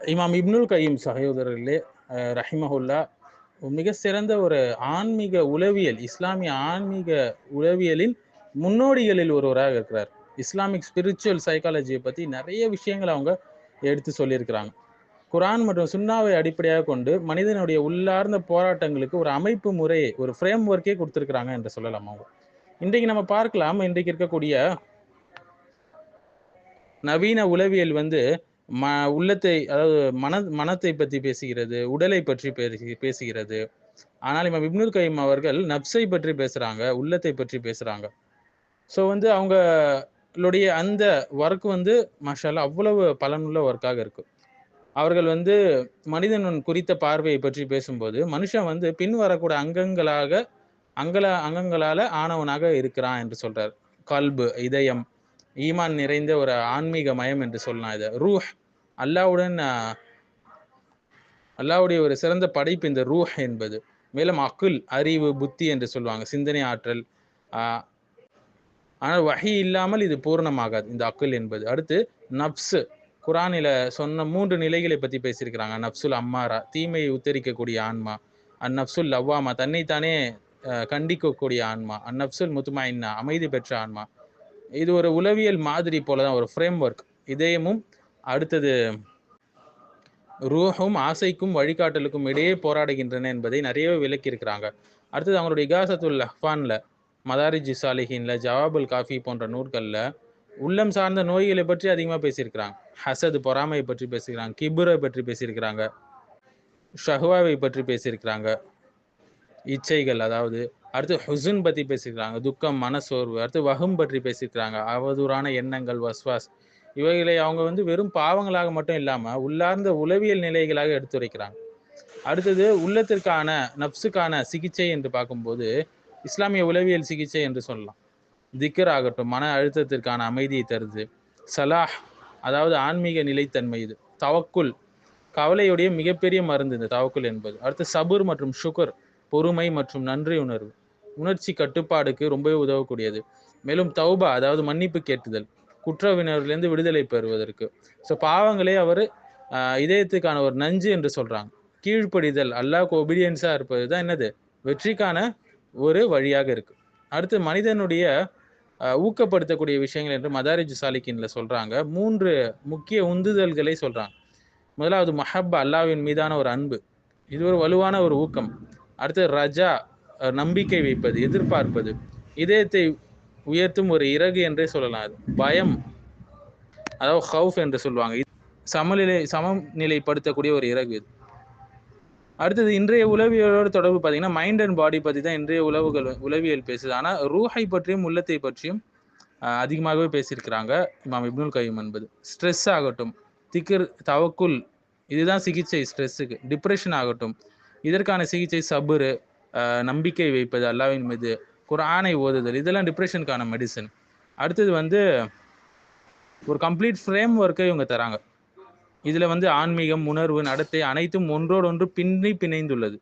இமாம் இப்னுல் கையும் சகோதரர்களே ரஹிமஹுல்லா மிக சிறந்த ஒரு ஆன்மீக உளவியல் இஸ்லாமிய ஆன்மீக உளவியலின் முன்னோடிகளில் ஒருவராக இருக்கிறார். இஸ்லாமிக் ஸ்பிரிச்சுவல் சைக்காலஜியை பற்றி நிறைய விஷயங்களை அவங்க எடுத்து சொல்லியிருக்கிறாங்க. குரான் மற்றும் சுண்ணாவை அடிப்படையாக கொண்டு மனிதனுடைய உள்ளார்ந்த போராட்டங்களுக்கு ஒரு அமைப்பு முறையை ஒரு ஃப்ரேம் ஒர்க்கே கொடுத்துருக்குறாங்க என்று சொல்லலாம் அவங்க. இன்றைக்கு நம்ம பார்க்கலாம் இன்றைக்கு இருக்கக்கூடிய நவீன உளவியல் வந்து ம உள்ளத்தை அதாவது மன மனத்தை பற்றி பேசுகிறது உடலை பற்றி பேசி பேசுகிறது. ஆனால் இமாம் இப்னுல் கைம் அவர்கள் நப்சை பற்றி பேசுகிறாங்க உள்ளத்தை பற்றி பேசுகிறாங்க ஸோ வந்து அவங்களுடைய அந்த ஒர்க் வந்து மஷாலா அவ்வளவு பலனுள்ள ஒர்க்காக இருக்கும் அவர்கள் வந்து மனிதன் குறித்த பார்வையை பற்றி பேசும்போது மனுஷன் வந்து பின் வரக்கூடிய அங்கங்களாக அங்கல அங்கங்களால ஆனவனாக இருக்கிறான் என்று சொல்றார். கல்பு இதயம் ஈமான் நிறைந்த ஒரு ஆன்மீக மயம் என்று சொல்லலாம் இதை. ரூஹ் அல்லாவுடன் அல்லாவுடைய ஒரு சிறந்த படைப்பு இந்த ரூஹ் என்பது. மேலும் அக்குல் அறிவு புத்தி என்று சொல்லுவாங்க சிந்தனை ஆற்றல் ஆனால் வஹி இல்லாமல் இது பூரணமாகாது இந்த அக்குல் என்பது. அடுத்து நப்சு குரானில சொன்ன மூன்று நிலைகளை பத்தி பேசியிருக்கிறாங்க. நப்சுல் அம்மாரா தீமையை உத்தரிக்கக்கூடிய ஆன்மா. அந்நப்சுல் லவ்வாமா தன்னைத்தானே கண்டிக்கக்கூடிய ஆன்மா. அந்நப்சுல் முத்துமாயின்னா அமைதி பெற்ற ஆன்மா. இது ஒரு உளவியல் மாதிரி போல தான் ஒரு ஃப்ரேம் ஒர்க் இதயமும் அடுத்தது ரூஹும் ஆசைக்கும் வழிகாட்டலுக்கும் இடையே போராடுகின்றன என்பதை நிறையவே விளக்கியிருக்கிறாங்க. அடுத்தது அவங்களுடைய இகாசத்துல் லஹ்பான்ல மதாரிஜி சாலிஹின்ல ஜவாபுல் காஃபி போன்ற நூல்களில் உள்ளம் சார்ந்த நோய்களை பற்றி அதிகமாக பேசியிருக்கிறாங்க. ஹசது பொறாமையை பற்றி பேசியிருக்கிறாங்க. கிபுரை பற்றி பேசியிருக்கிறாங்க. ஷஹ்வாவை பற்றி பேசியிருக்கிறாங்க. இச்சைகள் அதாவது அடுத்து ஹுசுன் பற்றி பேசியிருக்கிறாங்க துக்கம் மனசோர்வு அடுத்து வகும் பற்றி பேசியிருக்கிறாங்க அவதூறான எண்ணங்கள் வஸ்வாஸ் இவைகளை அவங்க வந்து வெறும் பாவங்களாக மட்டும் இல்லாமல் உள்ளார்ந்த உளவியல் நிலைகளாக எடுத்துரைக்கிறாங்க. அடுத்தது உள்ளத்திற்கான நப்சுக்கான சிகிச்சை என்று பார்க்கும்போது இஸ்லாமிய உளவியல் சிகிச்சை என்று சொல்லலாம். திக்கர் ஆகட்டும் மன அழுத்தத்திற்கான அமைதியை தருது. சலாஹ் அதாவது ஆன்மீக நிலைத்தன்மை இது. தவக்குல் கவலையுடைய மிகப்பெரிய மருந்து இந்த தவக்குல் என்பது. அடுத்து சபுர் மற்றும் சுகர் பொறுமை மற்றும் நன்றி உணர்வு உணர்ச்சி கட்டுப்பாடுக்கு ரொம்பவே உதவக்கூடியது. மேலும் தௌபா அதாவது மன்னிப்பு கேட்டுதல் குற்றவினர்லேருந்து விடுதலை பெறுவதற்கு. ஸோ பாவங்களே அவர் இதயத்துக்கான ஒரு நஞ்சு என்று சொல்றாங்க. கீழ்ப்படிதல் அல்லாஹ் ஒபீடியன்ஸா இருப்பது தான் என்னது? வெற்றிக்கான ஒரு வழியாக இருக்கு. அடுத்து மனிதனுடைய ஊக்கப்படுத்தக்கூடிய விஷயங்கள் என்று மதாரிஜ் சாலிக்கின்ல சொல்றாங்க. மூன்று முக்கிய உந்துதல்களை சொல்றாங்க. முதலாவது மஹப் அல்லாவின் மீதான ஒரு அன்பு. இது ஒரு வலுவான ஒரு ஊக்கம். அடுத்து ரஜா நம்பிக்கை வைப்பது எதிர்பார்ப்பது. இதயத்தை உயர்த்தும் ஒரு இறகு என்றே சொல்லலாம். அது பயம் அதாவது ஹவுஃப் என்று சொல்லுவாங்க. சமநிலை சமநிலைப்படுத்தக்கூடிய ஒரு இறகு இது. அடுத்தது இன்றைய உளவியலோடு தொடர்பு பார்த்தீங்கன்னா மைண்ட் அண்ட் பாடி பற்றி தான் இன்றைய உளவுகள் உளவியல் பேசுது. ஆனால் ரூஹை பற்றியும் உள்ளத்தை பற்றியும் அதிகமாகவே பேசியிருக்கிறாங்க இமாம் இப்னுல் கையும் என்பது. ஸ்ட்ரெஸ் ஆகட்டும் திக்கர் தவக்குல் இதுதான் சிகிச்சை ஸ்ட்ரெஸ்ஸுக்கு. டிப்ரெஷன் ஆகட்டும் இதற்கான சிகிச்சை சபுரு நம்பிக்கை வைப்பது அல்லாவின் மீது குரானை ஓதுதல் இதெல்லாம் டிப்ரெஷனுக்கான மெடிசன் அடுத்தது வந்து ஒரு கம்ப்ளீட் ஃப்ரேம் ஒர்க்கை இவங்க தராங்க. இதில் வந்து ஆன்மீகம் உணர்வு நடத்தை அனைத்தும் ஒன்றோடொன்று பின்னி பிணைந்துள்ளது.